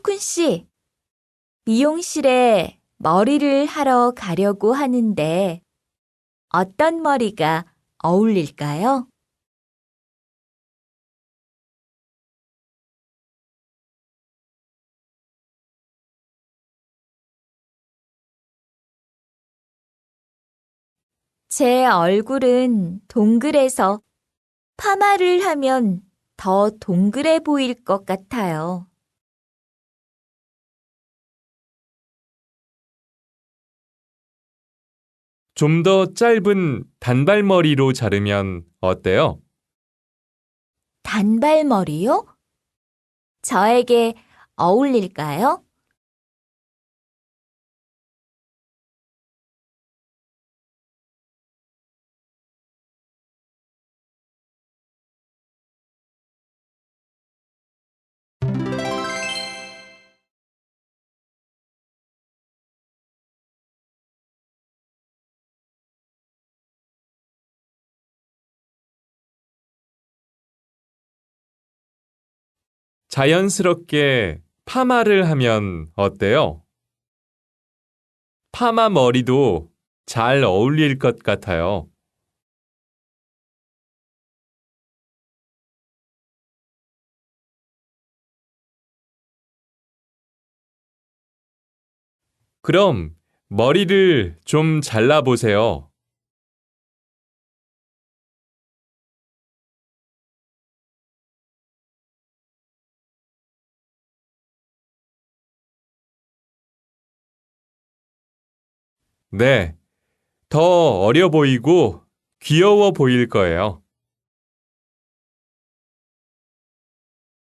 혁훈 씨, 미용실에 머리를 하러 가려고 하는데 어떤 머리가 어울릴까요? 제 얼굴은 동그래서 파마를 하면 더 동그래 보일 것 같아요. 좀 더 짧은 단발머리로 자르면 어때요? 단발머리요? 저에게 어울릴까요? 자연스럽게 파마를 하면 어때요? 파마 머리도 잘 어울릴 것 같아요. 그럼 머리를 좀 잘라보세요. 네, 더 어려 보이고 귀여워 보일 거예요.